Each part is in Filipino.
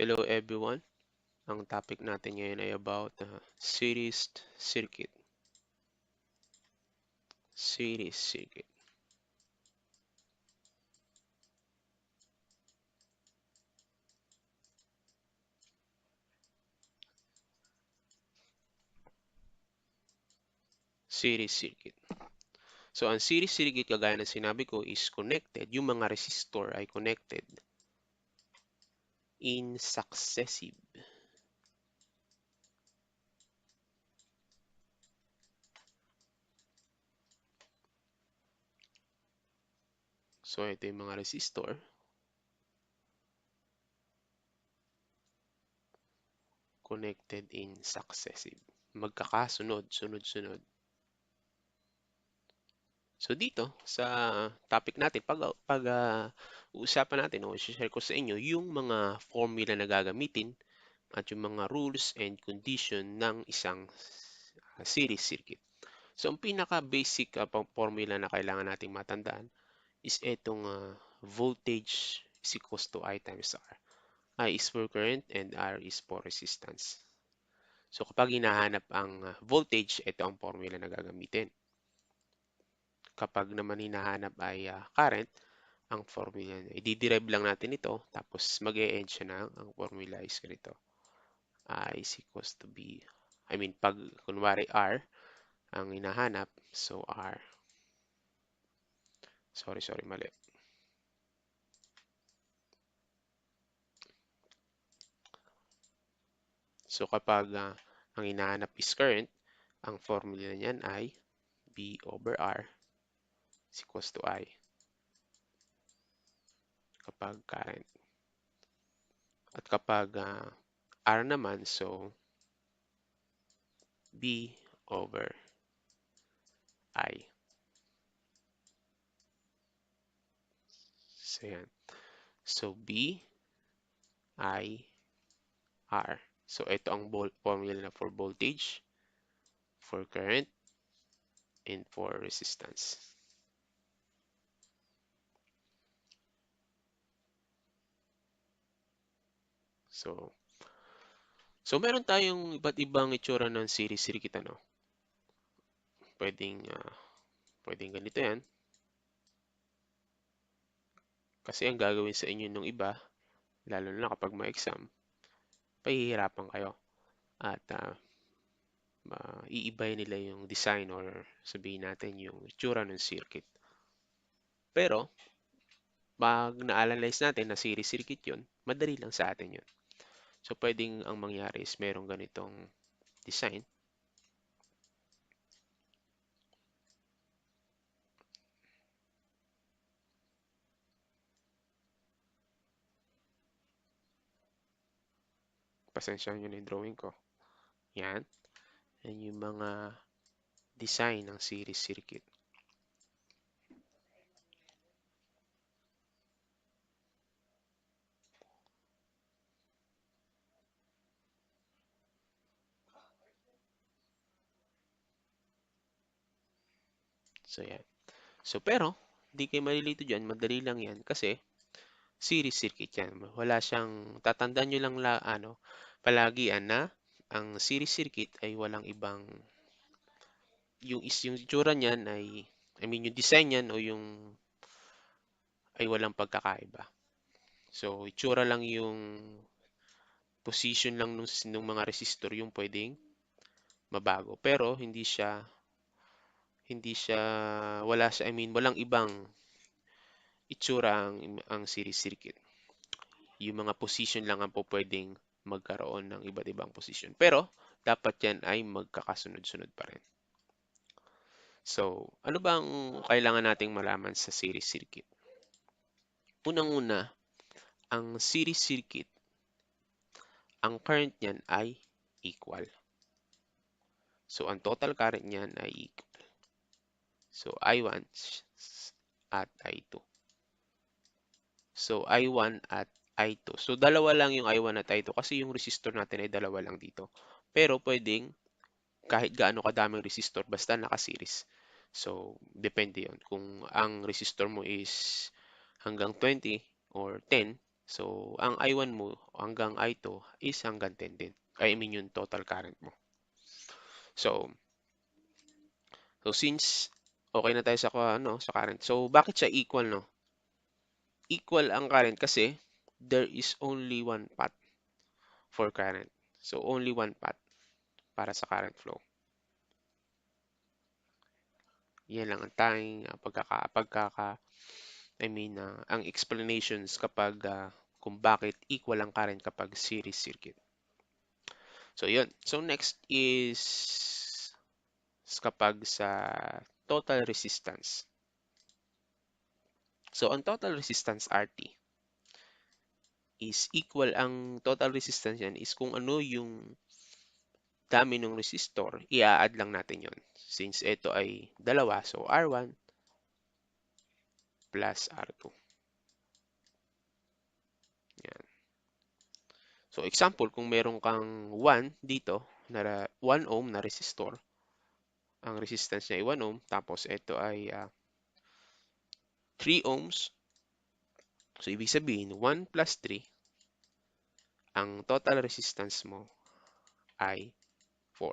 Hello everyone. Ang topic natin ngayon ay about uh, series circuit. Series circuit. Series circuit. So, ang series circuit, kagaya ng sinabi ko, is connected. Yung mga resistor ay connected in successive. So, ito yung mga resistor. Connected in successive. Magkakasunod, sunod-sunod. So, dito, sa topic natin, pag, pag uh, uusapan natin o share ko sa inyo yung mga formula na gagamitin at yung mga rules and condition ng isang uh, series circuit. So, ang pinaka-basic uh, formula na kailangan nating matandaan is itong uh, voltage is equals to I times R. I is for current and R is for resistance. So kapag hinahanap ang voltage, ito ang formula na gagamitin. Kapag naman hinahanap ay uh, current, ang formula niya. I-derive lang natin ito, tapos mag e end siya na ang formula is ganito. I is equals to B. I mean, pag kunwari R, ang hinahanap, so R Sorry, sorry, mali. So kapag uh, ang hinahanap is current, ang formula niyan ay B over R is equals to I. Kapag current. At kapag uh, R naman, so B over I. So, yan. So, B, I, R. So, ito ang formula na for voltage, for current, and for resistance. So, so meron tayong iba't ibang itsura ng series circuit ano. Pwedeng uh, pwedeng ganito 'yan. Kasi ang gagawin sa inyo nung iba, lalo na kapag may exam, pahihirapan kayo. At uh, uh, iibay nila yung design or sabihin natin yung itsura ng circuit. Pero, pag na-analyze natin na series circuit yun, madali lang sa atin yun. So, pwedeng ang mangyari is merong ganitong design pasensya nyo na yung drawing ko. Yan. Yan yung mga design ng series circuit. So, yan. So, pero, hindi kayo malilito dyan. Madali lang yan kasi series circuit yan. Wala siyang, tatandaan nyo lang la, ano, palagian na ang series circuit ay walang ibang yung yung itsura niyan ay I mean yung design niyan o yung ay walang pagkakaiba. So itsura lang yung position lang nung, nung mga resistor yung pwedeng mabago pero hindi siya hindi siya wala sa I mean walang ibang itsura ang, ang series circuit. Yung mga position lang ang pwedeng magkaroon ng iba't ibang posisyon. Pero, dapat yan ay magkakasunod-sunod pa rin. So, ano ba ang kailangan nating malaman sa series circuit? Unang-una, ang series circuit, ang current niyan ay equal. So, ang total current niyan ay equal. So, I1 at I2. So, I1 at I2. So, dalawa lang yung I1 at I2 kasi yung resistor natin ay dalawa lang dito. Pero pwedeng kahit gaano kadaming resistor basta naka-series. So, depende yon Kung ang resistor mo is hanggang 20 or 10, So, ang I1 mo hanggang I2 is hanggang 10 din. I mean yung total current mo. So, so since okay na tayo sa ano, sa current. So, bakit siya equal no? Equal ang current kasi there is only one path for current. So, only one path para sa current flow. Yan lang ang tanging uh, pagkaka, pagkaka, I mean, uh, ang explanations kapag uh, kung bakit equal ang current kapag series circuit. So, yun. So, next is kapag sa total resistance. So, ang total resistance RT is equal, ang total resistance yan is kung ano yung dami ng resistor, i-add lang natin yon Since ito ay dalawa, so R1 plus R2. Yan. So example, kung meron kang 1 dito, na 1 ohm na resistor, ang resistance niya ay 1 ohm, tapos ito ay uh, ah, 3 ohms. So ibig sabihin, 1 plus 3, ang total resistance mo ay 4.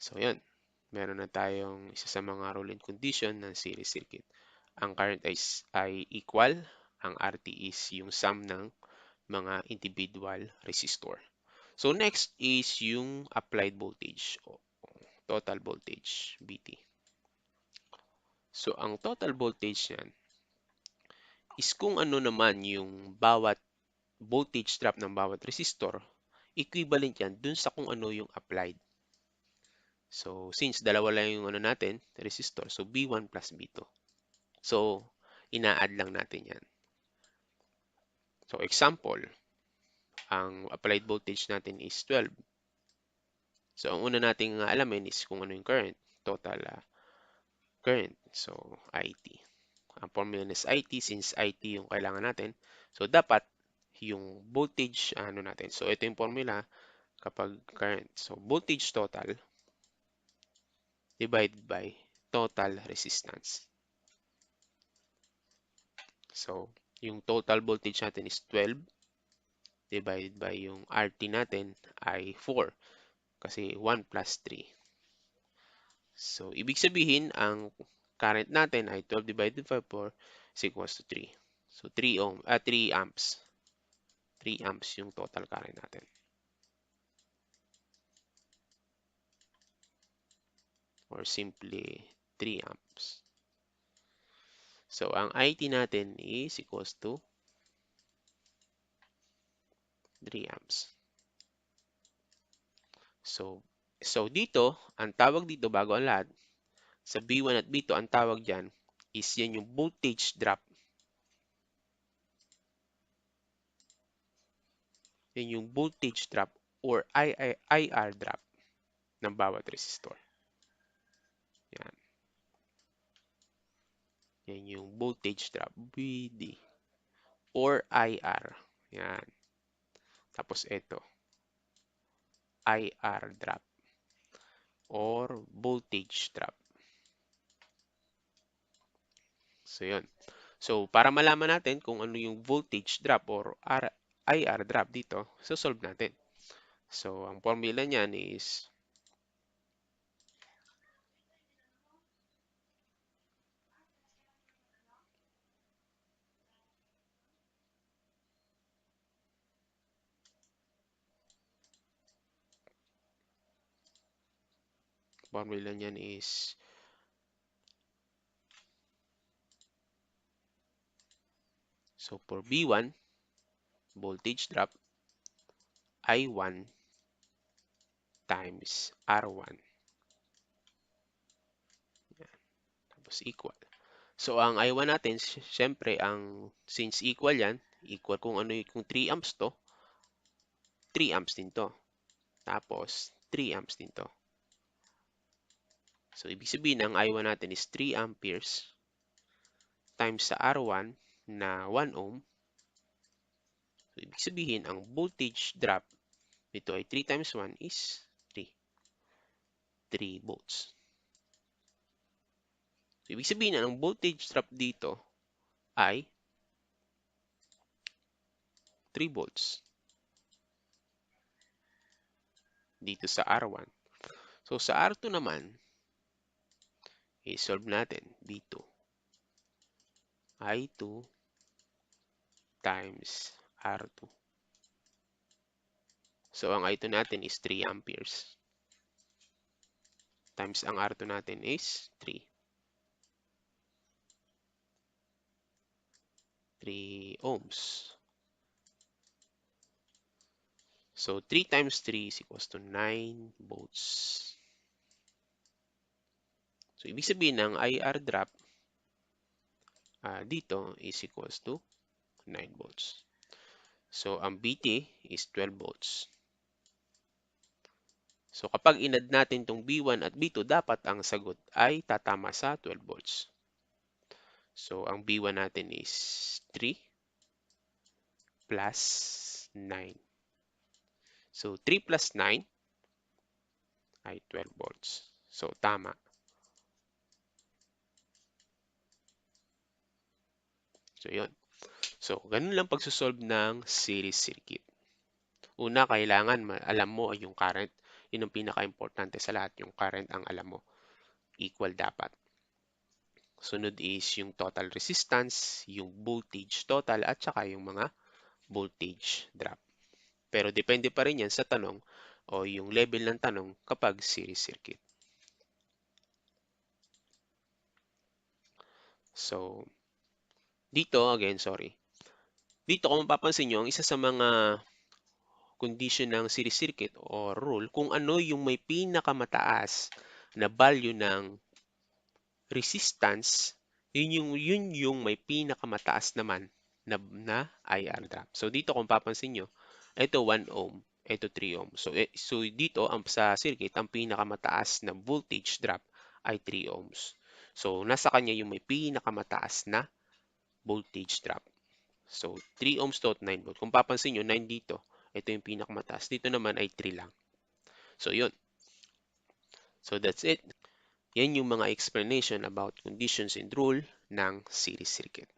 So, yun. Meron na tayong isa sa mga rule condition ng series circuit. Ang current is, ay equal. Ang RT is yung sum ng mga individual resistor. So, next is yung applied voltage total voltage, VT. So, ang total voltage yan is kung ano naman yung bawat voltage drop ng bawat resistor, equivalent yan dun sa kung ano yung applied. So, since dalawa lang yung ano natin, resistor, so B1 plus B2. So, ina-add lang natin yan. So, example, ang applied voltage natin is 12. So, ang una nating alamin is kung ano yung current, total uh, current. So, IT. Ang formula is IT since IT yung kailangan natin. So, dapat yung voltage ano natin. So, ito yung formula kapag current. So, voltage total divided by total resistance. So, yung total voltage natin is 12 divided by yung RT natin ay 4 kasi 1 plus 3. So, ibig sabihin, ang current natin ay 12 divided by 4 is equals to 3. So, 3 ohm, uh, 3 amps. 3 amps yung total current natin. or simply 3 amps. So, ang IT natin is equals to 3 amps. So, so dito, ang tawag dito bago ang lahat, sa B1 at B2, ang tawag dyan is yan yung voltage drop. Yan yung voltage drop or IR drop ng bawat resistor. Yan. Yan yung voltage drop, VD or IR. Yan. Tapos ito, IR drop or voltage drop. So, yun. So, para malaman natin kung ano yung voltage drop or IR drop dito, so solve natin. So, ang formula niyan is formula niyan is So for B1, voltage drop I1 times R1. Yan. Equal. So ang I1 natin, syempre ang since equal yan, equal kung ano kung 3 amps to, 3 amps din to. Tapos 3 amps din to. So, ibig sabihin, ang I1 natin is 3 amperes times sa R1 na 1 ohm. So, ibig sabihin, ang voltage drop nito ay 3 times 1 is 3. 3 volts. So, ibig sabihin, ang voltage drop dito ay 3 volts. Dito sa R1. So sa R2 naman, i-solve natin B2. I2 times R2. So ang I2 natin is 3 amperes. Times ang R2 natin is 3. 3 ohms. So 3 times 3 is equals to 9 volts. So ibig sabihin ng IR drop uh, dito is equals to 9 volts. So ang BT is 12 volts. So kapag inad natin tong B1 at B2, dapat ang sagot ay tatama sa 12 volts. So ang B1 natin is 3 plus 9. So, 3 plus 9 ay 12 volts. So, tama. So, yun. So, ganun lang pagsusolve ng series circuit. Una, kailangan alam mo yung current. Yun ang pinaka-importante sa lahat. Yung current ang alam mo. Equal dapat. Sunod is yung total resistance, yung voltage total, at saka yung mga voltage drop. Pero depende pa rin yan sa tanong o yung level ng tanong kapag series circuit. So, dito, again, sorry. Dito, kung mapapansin nyo, ang isa sa mga condition ng series circuit o rule, kung ano yung may pinakamataas na value ng resistance, yun yung, yun yung may pinakamataas naman na, na IR drop. So, dito kung papansin nyo, ito 1 ohm, ito 3 ohm. So, eh, so dito ang, sa circuit, ang pinakamataas na voltage drop ay 3 ohms. So, nasa kanya yung may pinakamataas na voltage drop. So, 3 ohms to 9 volt. Kung papansin nyo, 9 dito. Ito yung pinakamataas. Dito naman ay 3 lang. So, yun. So, that's it. Yan yung mga explanation about conditions and rule ng series circuit.